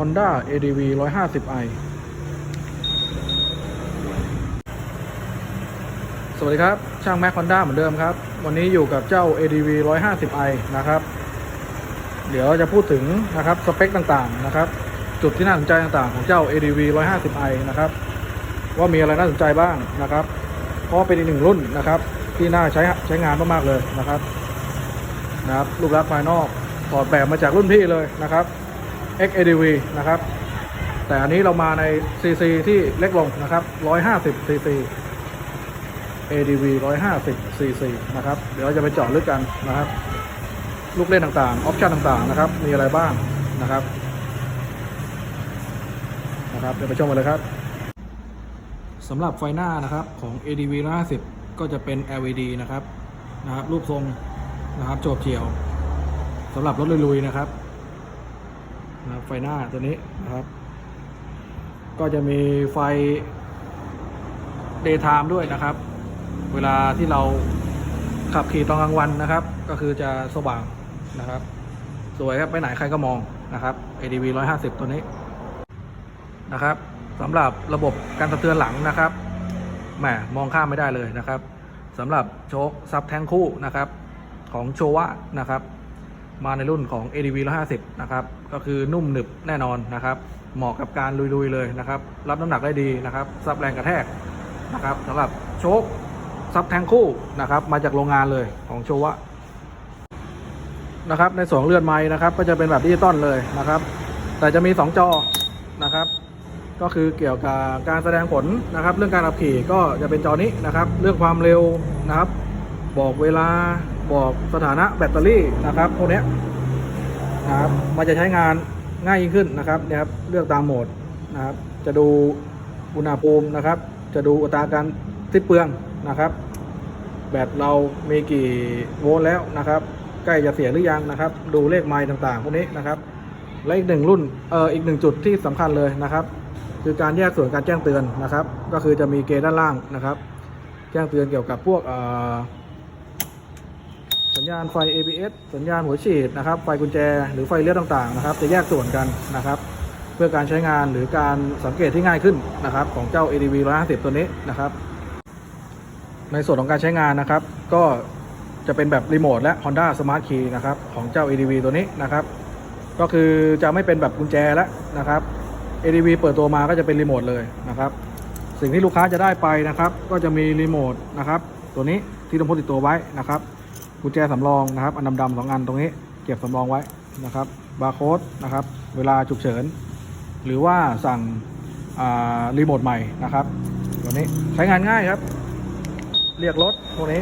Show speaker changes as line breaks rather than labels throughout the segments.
Honda ADV 150i สวัสดีครับ ช่างแม็ก Honda เหมือนเดิมครับ วันนี้อยู่กับเจ้า ADV 150i นะครับ เดี๋ยวจะพูดถึงนะครับสเปคต่างๆนะครับ จุดที่น่าสนใจต่างๆของเจ้า ADV 150i นะครับ ว่ามีอะไรน่าสนใจบ้างนะครับ เพราะเป็นอีกหนึ่งรุ่นนะครับ ที่น่าใช้ใช้งานมากๆเลยนะครับนะครับรูปลักษณ์ภายนอกถอดแบบมาจากรุ่นพี่เลยนะครับ XADV นะครับ แต่อันนี้เรามาใน CC ที่เล็กลงนะครับ 150 CC ADV 150 CC นะครับ เดี๋ยวเราจะไปเจาะลึกกันนะครับ ลูกเล่นต่างๆ ออปชันต่างๆ นะครับ มีอะไรบ้างนะครับ นะครับ เดี๋ยวไปชมกันเลยครับสำหรับไฟหน้านะครับของ ADV 150 ก็จะเป็น LED นะครับ นะครับ รูปทรงนะครับโฉบเฉียวสำหรับรถลุยๆนะครับ นะไฟหน้าตัวนี้นะครับ ก็จะมีไฟ daytime ด้วยนะครับ เวลาที่เราขับขี่ตอนกลางวันนะครับ ก็คือจะสว่างนะครับ สวยครับไปไหนใครก็มองนะครับ ADV 150 ตัวนี้นะครับสำหรับระบบการสะเทือนหลังนะครับแหมมองข้ามไม่ได้เลยนะครับสำหรับโชคซับแทงคู่นะครับ ของโชวะนะครับ มาในรุ่นของ ADV 150 นะครับ ก็คือนุ่มหนึบแน่นอนนะครับ เหมาะกับการลุยๆเลยนะครับ รับน้ำหนักได้ดีนะครับ ซับแรงกระแทกนะครับสำหรับโชคซับแทงคู่นะครับ มาจากโรงงานเลยของโชวะนะครับ ในสองเลื่อดไม้นะครับ ก็จะเป็นแบบดิจิตอลเลยนะครับ แต่จะมี 2 จอนะครับ ก็คือเกี่ยวกับการแสดงผลนะครับ เรื่องการขับขี่ก็จะเป็นจอนี้นะครับ เรื่องความเร็วนะครับ บอกเวลา บอกสถานะแบตเตอรี่นะครับพวกนี้นะครับมันจะใช้งานง่ายยิ่งขึ้นนะครับเนี่ยครับ เลือกตามโหมดนะครับ จะดูอุณหภูมินะครับ จะดูอัตราการสิ้นเปลืองนะครับ แบตเรามีกี่โวลต์แล้วนะครับ ใกล้จะเสียหรือยังนะครับ ดูเลขไมล์ต่างๆ พวกนี้นะครับ และอีกหนึ่งรุ่นเอ่ออีกหนึ่งจุดที่สำคัญเลยนะครับ คือการแยกส่วนการแจ้งเตือนนะครับ ก็คือจะมีเกณฑ์ด้านล่างนะครับ แจ้งเตือนเกี่ยวกับพวกเอ่อ สัญญาณไฟ ABS สัญญาณหัวฉีดนะครับ ไฟกุญแจ หรือไฟเลี้ยวต่างๆนะครับ จะแยกส่วนกันนะครับ เพื่อการใช้งานหรือการสังเกตที่ง่ายขึ้นนะครับ ของเจ้า ADV 150 ตัวนี้นะครับ ในส่วนของการใช้งานนะครับ ก็จะเป็นแบบรีโมทและ Honda Smart Key นะครับของเจ้า ADV ตัวนี้นะครับ ก็คือจะไม่เป็นแบบกุญแจแล้วนะครับ ADV เปิดตัวมาก็จะเป็นรีโมทเลยนะครับ สิ่งที่ลูกค้าจะได้ไปนะครับ ก็จะมีรีโมทนะครับ ตัวนี้ที่ต้องพกติดตัวไว้นะครับ กุญแจสำรองนะครับ อันดำๆสองอันตรงนี้ เก็บสำรองไว้นะครับบาร์โค้ดนะครับ เวลาฉุกเฉิน หรือว่าสั่งรีโมทใหม่นะครับ ตัวนี้ใช้งานง่ายครับ เรียกรถพวกนี้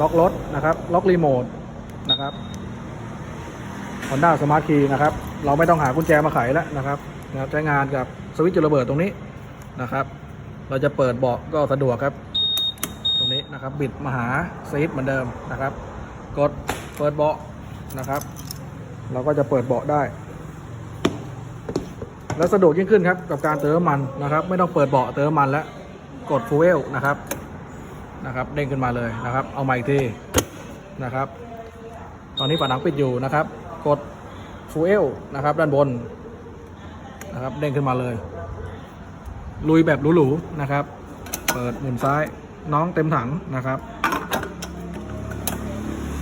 ล็อกรถนะครับ ล็อกรีโมทนะครับ Honda Smart Key นะครับ เราไม่ต้องหากุญแจมาไขแล้วนะครับนะครับ ใช้งานกับสวิตช์จุดระเบิดตรงนี้นะครับ เราจะเปิดเบาะก็สะดวกครับ ตรงนี้นะครับ บิดมาหาซีทเหมือนเดิมนะครับ กดเปิดเบาะนะครับ เราก็จะเปิดเบาะได้ แล้วสะดวกยิ่งขึ้นครับกับการเติมน้ำมันนะครับ ไม่ต้องเปิดเบาะเติมน้ำมันแล้วกดฟูเอลนะครับนะครับเด้งขึ้นมาเลยนะครับ เอาใหม่อีกทีนะครับ ตอนนี้ฝาหนังปิดอยู่นะครับ กดฟูเอลนะครับ ด้านบนนะครับเด้งขึ้นมาเลย ลุยแบบหรูๆนะครับ เปิดหมุนซ้ายน้องเต็มถังนะครับ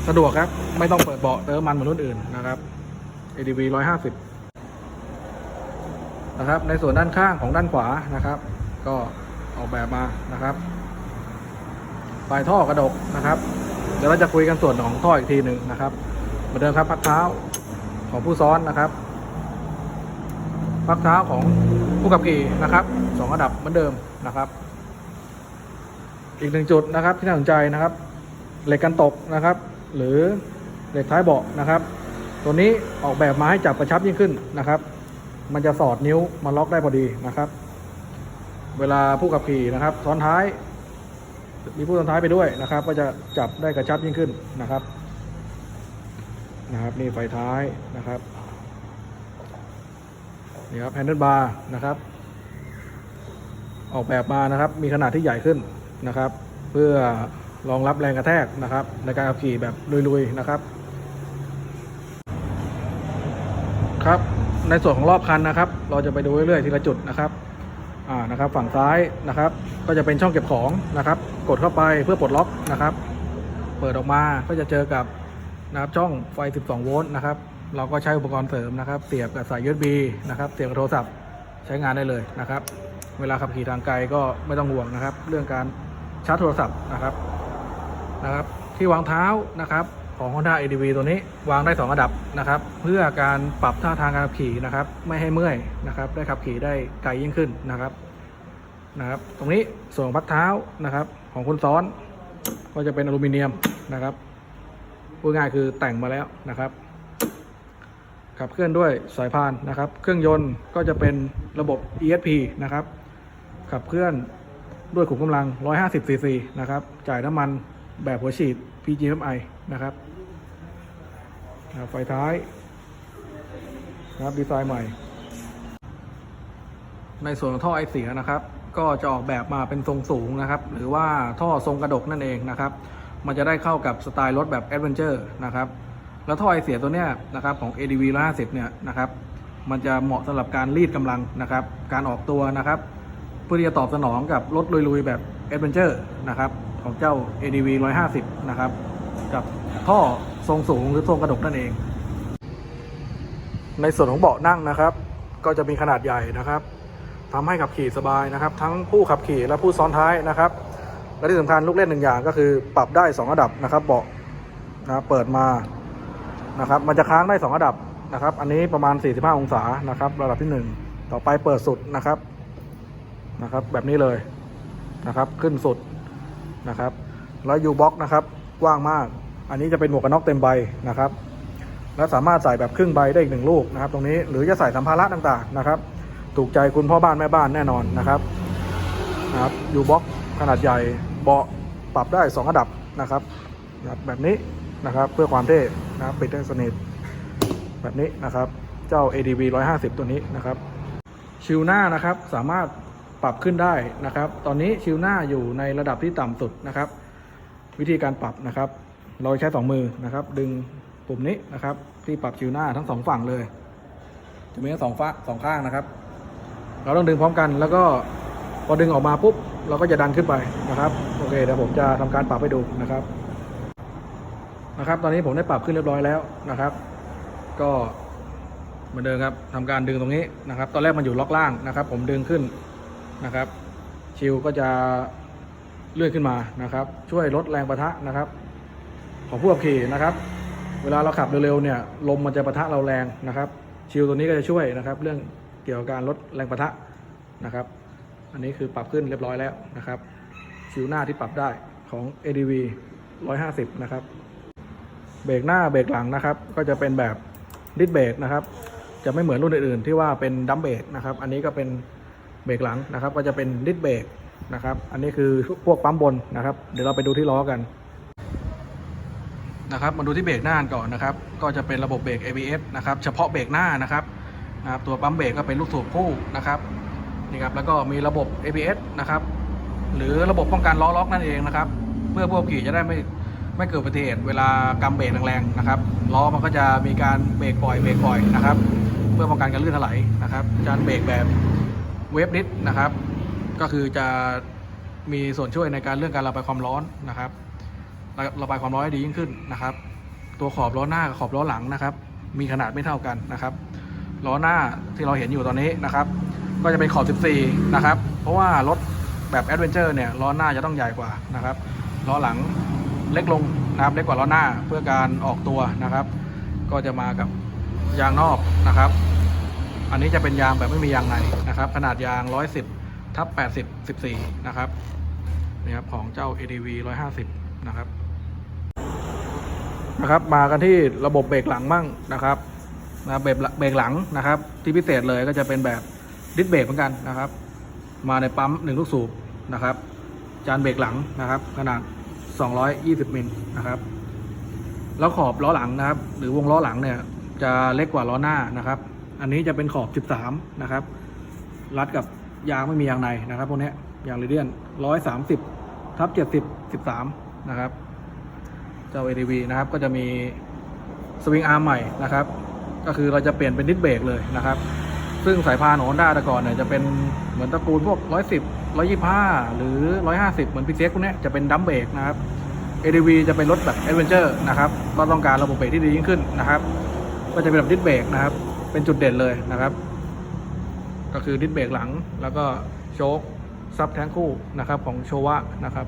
สะดวกครับ ไม่ต้องเปิดเบาะเติมมันเหมือนรุ่นอื่นนะครับ ADV 150 นะครับ ในส่วนด้านข้างของด้านขวานะครับ ก็ออกแบบมานะครับปลายท่อกระดกนะครับ เดี๋ยวเราจะคุยกันส่วนของท่ออีกทีหนึ่งนะครับเหมือนเดิมครับพักเท้าของผู้ซ้อนนะครับพักเท้าของผู้ขับขี่นะครับสองระดับเหมือนเดิมนะครับ อีกหนึ่งจุดนะครับที่น่าสนใจนะครับ เหล็กกันตกนะครับ หรือเหล็กท้ายเบาะนะครับ ตัวนี้ออกแบบมาให้จับกระชับยิ่งขึ้นนะครับ มันจะสอดนิ้วมาล็อกได้พอดีนะครับ เวลาผู้ขับขี่นะครับซ้อนท้าย มีผู้ซ้อนท้ายไปด้วยนะครับ ก็จะจับได้กระชับยิ่งขึ้นนะครับนะครับนี่ไฟท้ายนะครับนี่ครับแฮนเดิลบาร์นะครับ ออกแบบมานะครับ มีขนาดที่ใหญ่ขึ้นนะครับ เพื่อ รองรับแรงกระแทกนะครับ ในการขับขี่แบบลุยๆนะครับ ครับในส่วนของรอบคันนะครับ เราจะไปดูเรื่อยๆทีละจุดนะครับอ่านะครับ ฝั่งซ้ายนะครับ ก็จะเป็นช่องเก็บของนะครับ กดเข้าไปเพื่อปลดล็อกนะครับ เปิดออกมาก็จะเจอกับนะครับช่องไฟ 12 โวลต์นะครับ เราก็ใช้อุปกรณ์เสริมนะครับ เสียบกับสาย USB นะครับ เสียบกับโทรศัพท์ใช้งานได้เลยนะครับ เวลาขับขี่ทางไกลก็ไม่ต้องห่วงนะครับ เรื่องการชาร์จโทรศัพท์นะครับ นะครับ ที่วางเท้านะครับของ Honda ADV ตัวนี้วางได้ 2 ระดับนะครับ เพื่อการปรับท่าทางการขับขี่นะครับ ไม่ให้เมื่อยนะครับ ได้ขับขี่ได้ไกลยิ่งขึ้นนะครับนะครับ ตรงนี้ส่วนพักเท้านะครับ ของคนซ้อนก็จะเป็นอลูมิเนียมนะครับพูดง่ายคือแต่งมาแล้วนะครับ ขับเคลื่อนด้วยสายพานนะครับ เครื่องยนต์ก็จะเป็นระบบ ESP นะครับ ขับเคลื่อนด้วยขุมกำลัง 150 cc นะครับ จ่ายน้ำมัน แบบหัวฉีด PGMI นะครับไฟท้ายนะครับดีไซน์ใหม่ ในส่วนของท่อไอเสียนะครับ ก็จะออกแบบมาเป็นทรงสูงนะครับ หรือว่าท่อทรงกระดกนั่นเองนะครับ มันจะได้เข้ากับสไตล์รถแบบแอดเวนเจอร์นะครับ แล้วท่อไอเสียตัวเนี้ยนะครับของ ADV 150เนี่ยนะครับ มันจะเหมาะสำหรับการรีดกำลังนะครับ การออกตัวนะครับ เพื่อที่จะตอบสนองกับรถลุยๆแบบแอดเวนเจอร์นะครับ ของเจ้า ADV 150 นะครับ กับท่อทรงสูงหรือทรงกระดกนั่นเอง ในส่วนของเบาะนั่งนะครับ ก็จะมีขนาดใหญ่นะครับทำให้ขับขี่สบายนะครับ ทั้งผู้ขับขี่และผู้ซ้อนท้ายนะครับ และที่สำคัญลูกเล่นหนึ่งอย่างก็คือปรับได้ 2 ระดับนะครับเบาะนะครับเปิดมานะครับ มันจะค้างได้ 2 ระดับนะครับ อันนี้ประมาณ 45 องศานะครับ ระดับที่ 1 ต่อไปเปิดสุดนะครับนะครับ แบบนี้เลยนะครับ ขึ้นสุด นะครับแล้วยูบ็อกนะครับกว้างมาก อันนี้จะเป็นหมวกกันน็อกเต็มใบนะครับ และสามารถใส่แบบครึ่งใบได้อีกหนึ่งลูกนะครับ ตรงนี้หรือจะใส่สัมภาระต่างๆนะครับ ถูกใจคุณพ่อบ้านแม่บ้านแน่นอนนะครับนะครับยูบ็อกขนาดใหญ่เบาะปรับได้ 2 ระดับนะครับแบบนี้นะครับเพื่อความเท่นะครับปิดได้สนิทแบบนี้นะครับ เจ้า ADV 150 ตัวนี้นะครับ ชิวหน้านะครับสามารถ ปรับขึ้นได้นะครับ ตอนนี้ชิวหน้าอยู่ในระดับที่ต่ำสุดนะครับ วิธีการปรับนะครับ เราใช้สองมือนะครับ ดึงปุ่มนี้นะครับ ที่ปรับชิวหน้าทั้งสองฝั่งเลย จะมีทั้งสองฟ้าสองข้างนะครับ เราต้องดึงพร้อมกันแล้วก็พอดึงออกมาปุ๊บเราก็จะดันขึ้นไปนะครับโอเคเดี๋ยวผมจะทำการปรับให้ดูนะครับนะครับ ตอนนี้ผมได้ปรับขึ้นเรียบร้อยแล้วนะครับ ก็เหมือนเดิมครับทำการดึงตรงนี้นะครับ ตอนแรกมันอยู่ล็อกล่างนะครับ ผมดึงขึ้น นะครับ ชิวก็จะเลื่อนขึ้นมานะครับ ช่วยลดแรงประทะนะครับ ของผู้ขับขี่นะครับ เวลาเราขับเร็วๆเนี่ยลมมันจะประทะเราแรงนะครับ ชิลตัวนี้ก็จะช่วยนะครับ เรื่องเกี่ยวกับการลดแรงประทะนะครับ อันนี้คือปรับขึ้นเรียบร้อยแล้วนะครับ ชิลหน้าที่ปรับได้ของ ADV 150 นะครับ เบรกหน้าเบรกหลังนะครับ ก็จะเป็นแบบดิสเบรกนะครับ จะไม่เหมือนรุ่นอื่นๆที่ว่าเป็นดัมเบรกนะครับ อันนี้ก็เป็น เบรกหลังนะครับ ก็จะเป็นดิสเบรกนะครับ อันนี้คือพวกปั๊มบนนะครับ เดี๋ยวเราไปดูที่ล้อกันนะครับมาดูที่เบรกหน้าก่อนนะครับ ก็จะเป็นระบบเบรก ABS นะครับ เฉพาะเบรกหน้านะครับนะครับ ตัวปั๊มเบรกก็เป็นลูกสูบคู่นะครับนี่ครับแล้วก็มีระบบ ABS นะครับ หรือระบบป้องกันล้อล็อกนั่นเองนะครับ เพื่อผู้ขับขี่จะได้ไม่ไม่เกิดอุบัติเหตุเวลากำเบรกแรงๆนะครับล้อมันก็จะมีการเบรกปล่อยเบรกปล่อยนะครับ เพื่อป้องกันการลื่นถลายนะครับการเบรกแบบ เวฟดิสนะครับ ก็คือจะมีส่วนช่วยในการเรื่องการระบายความร้อนนะครับระระบายความร้อนให้ดียิ่งขึ้นนะครับ ตัวขอบล้อหน้ากับขอบล้อหลังนะครับ มีขนาดไม่เท่ากันนะครับล้อหน้าที่เราเห็นอยู่ตอนนี้นะครับ ก็จะเป็นขอบ 14 นะครับ เพราะว่ารถแบบแอดเวนเจอร์เนี่ยล้อหน้าจะต้องใหญ่กว่านะครับล้อหลังเล็กลงนะครับเล็กกว่าล้อหน้าเพื่อการออกตัวนะครับ ก็จะมากับยางนอกนะครับ อันนี้จะเป็นยางแบบไม่มียางในนะครับ ขนาดยาง 110ทับ80 14 นะครับนี่ครับของเจ้า ADV 150 นะครับ นะครับ มากันที่ระบบเบรกหลังมั่งนะครับนะเบรกเบรกหลังนะครับ ที่พิเศษเลยก็จะเป็นแบบดิสเบรกเหมือนกันนะครับ มาในปั๊มหนึ่งลูกสูบนะครับ จานเบรกหลังนะครับ ขนาด 220 มิลนะครับ แล้วขอบล้อหลังนะครับ หรือวงล้อหลังเนี่ยจะเล็กกว่าล้อหน้านะครับ อันนี้จะเป็นขอบ 13 นะครับ รัดกับยางไม่มียางในนะครับพวกนี้ยางเรเดียน 130 ทับ 70 13 นะครับ เจ้า ADV นะครับ ก็จะมีสวิงอาร์มใหม่นะครับ ก็คือเราจะเปลี่ยนเป็นดิสเบรกเลยนะครับ ซึ่งสายพานของ Honda แต่ก่อนเนี่ยจะเป็นเหมือนตระกูลพวก 110 125 หรือ 150 เหมือน PCX พวกนี้จะเป็นดัมเบรกนะครับ ADV จะเป็นรถแบบ Adventure นะครับ ก็ต้องการระบบเบรกที่ดียิ่งขึ้นนะครับ ก็จะเป็นแบบดิสเบรกนะครับ เป็นจุดเด่นเลยนะครับ ก็คือดิสเบรกหลังแล้วก็โชคซับแทงคู่นะครับของโชวะนะครับ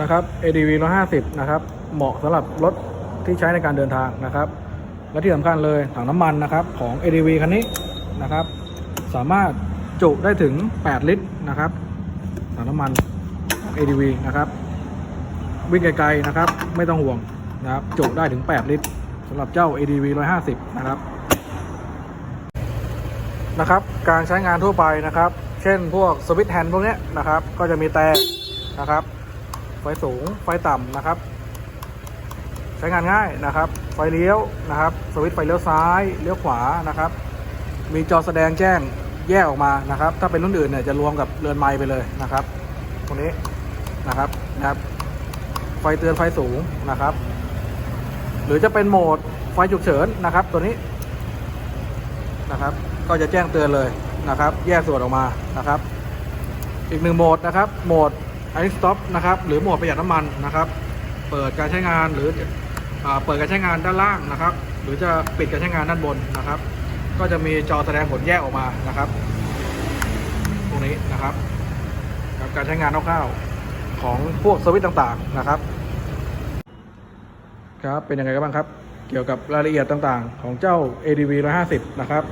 นะครับ ADV 150 นะครับ เหมาะสำหรับรถที่ใช้ในการเดินทางนะครับ และที่สำคัญเลยถังน้ำมันนะครับของ ADV คันนี้นะครับ สามารถจุได้ถึง 8 ลิตรนะครับถังน้ำมัน ADV นะครับ วิ่งไกลๆนะครับ ไม่ต้องห่วงนะครับ จุได้ถึง 8 ลิตร สำหรับเจ้า ADV 150 นะครับ นะครับ การใช้งานทั่วไปนะครับ เช่นพวกสวิตช์แฮนด์พวกนี้นะครับ ก็จะมีแต่นะครับ ไฟสูง ไฟต่ำนะครับ ใช้งานง่ายนะครับ ไฟเลี้ยวนะครับ สวิตช์ไฟเลี้ยวซ้าย เลี้ยวขวานะครับ มีจอแสดงแจ้งแยกออกมานะครับ ถ้าเป็นรุ่นอื่นเนี่ยจะรวมกับเรือนไม้ไปเลยนะครับตรงนี้นะครับนะครับ ไฟเตือนไฟสูงนะครับ หรือจะเป็นโหมดไฟฉุกเฉินนะครับ ตัวนี้นะครับ ก็จะแจ้งเตือนเลยนะครับ แยกส่วนออกมานะครับ อีกหนึ่งโหมดนะครับ โหมด i stop นะครับ หรือโหมดประหยัดน้ำมันนะครับ เปิดการใช้งานหรือเปิดการใช้งานด้านล่างนะครับ หรือจะปิดการใช้งานด้านบนนะครับ ก็จะมีจอแสดงผลแยกออกมานะครับ ตรงนี้นะครับครับการใช้งานคร่าวๆของพวกสวิตช์ต่างๆนะครับ ครับเป็นยังไงกันบ้างครับ เกี่ยวกับรายละเอียดต่างๆ ของเจ้า ADV 150 นะครับ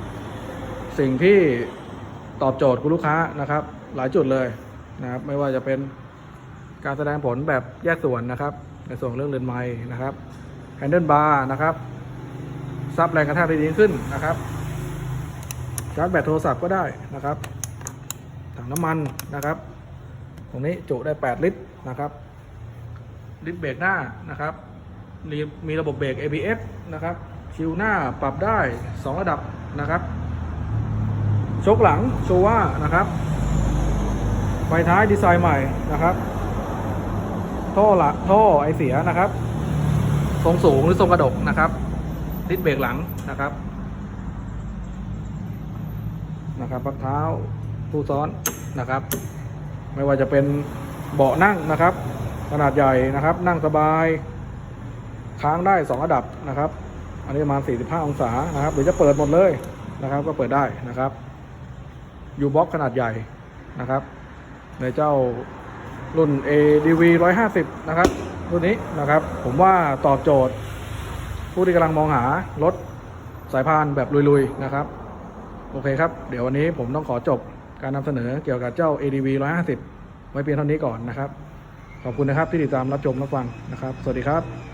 สิ่งที่ตอบโจทย์คุณลูกค้านะครับ หลายจุดเลยนะครับ ไม่ว่าจะเป็นการแสดงผลแบบแยกส่วนนะครับ ในส่วนเรื่องเรือนไม้นะครับแฮนเดิลบาร์นะครับซับแรงกระแทกได้ดีขึ้นนะครับชาร์จแบตโทรศัพท์ก็ได้นะครับ ถังน้ำมันนะครับ ตรงนี้จุได้ 8 ลิตรนะครับ ลิตรเบรกหน้านะครับ มีมีระบบเบรก ABS นะครับ ชิวหน้าปรับได้ 2 ระดับนะครับชกหลังโชว่านะครับ ไฟท้ายดีไซน์ใหม่นะครับ ท่อละท่อไอเสียนะครับ ทรงสูงหรือทรงกระดกนะครับดิสเบรกหลังนะครับ นะครับพักเท้าผู้ซ้อนนะครับ ไม่ว่าจะเป็นเบาะนั่งนะครับ ขนาดใหญ่นะครับ นั่งสบาย ค้างได้ 2 ระดับนะครับ อันนี้ประมาณ 45 องศานะครับหรือจะเปิดหมดเลยนะครับ ก็เปิดได้นะครับยูบ็อกขนาดใหญ่นะครับ ในเจ้ารุ่น ADV 150 นะครับ รุ่นนี้นะครับ ผมว่าตอบโจทย์ ผู้ที่กำลังมองหารถสายพานแบบลุยๆนะครับ โอเคครับ เดี๋ยววันนี้ผมต้องขอจบการนำเสนอเกี่ยวกับเจ้า ADV 150 ไว้เพียงเท่านี้ก่อนนะครับ ขอบคุณนะครับที่ติดตามรับชมรับฟังนะครับ สวัสดีครับ